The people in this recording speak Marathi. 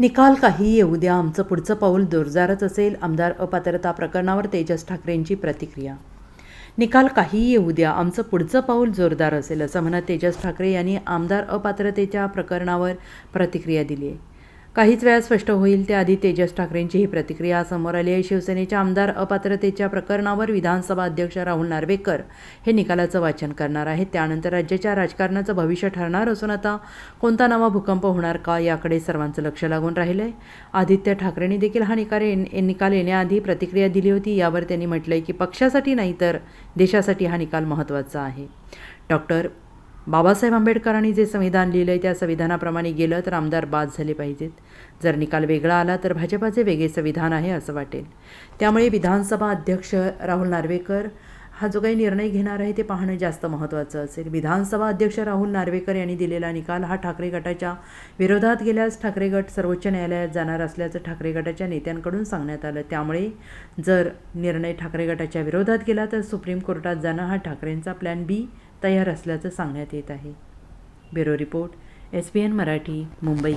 निकाल काही येऊ द्या. आमचं पुढचं पाऊल जोरदारच असेल. आमदार अपात्रता प्रकरणावर तेजस ठाकरेंची प्रतिक्रिया. निकाल काहीही येऊ द्या. आमचं पुढचं पाऊल जोरदार असेल असं म्हणत तेजस ठाकरे यांनी आमदार अपात्रतेच्या प्रकरणावर प्रतिक्रिया दिली आहे. काहीच वेळा स्पष्ट होईल त्याआधी तेजस ठाकरेंची ही प्रतिक्रिया समोर आली आहे. शिवसेनेच्या आमदार अपात्रतेच्या प्रकरणावर विधानसभा अध्यक्ष राहुल नार्वेकर हे निकालाचं वाचन करणार आहेत. त्यानंतर राज्याच्या राजकारणाचं भविष्य ठरणार असून आता कोणता नवा भूकंप होणार का याकडे सर्वांचं लक्ष लागून राहिलं आहे आदित्य ठाकरेंनी देखील हा निकाल ये निकाल येण्याआधी प्रतिक्रिया दिली होती. यावर त्यांनी म्हटलं आहे की पक्षासाठी नाही तर देशासाठी हा निकाल महत्त्वाचा आहे. डॉक्टर बाबासाहेब आंबेडकरांनी जे संविधान लिहिलं आहे त्या संविधानाप्रमाणे गेलं तर आमदार बाद झाले पाहिजेत. जर निकाल वेगळा आला तर भाजपाचे वेगळे संविधान आहे असं वाटेल. त्यामुळे विधानसभा अध्यक्ष राहुल नार्वेकर हा जो काही निर्णय घेणार आहे ते पाहणं जास्त महत्त्वाचं असेल. विधानसभा अध्यक्ष राहुल नार्वेकर यांनी दिलेला निकाल हा ठाकरे गटाच्या विरोधात गेल्यास ठाकरे गट सर्वोच्च न्यायालयात जाणार असल्याचं ठाकरे गटाच्या नेत्यांकडून सांगण्यात आलं. त्यामुळे जर निर्णय ठाकरे गटाच्या विरोधात गेला तर सुप्रीम कोर्टात जाणं हा ठाकरेंचा प्लॅन बी तयार असल्याचं सांगण्यात येत आहे. Bureau report S B N Marathi Mumbai.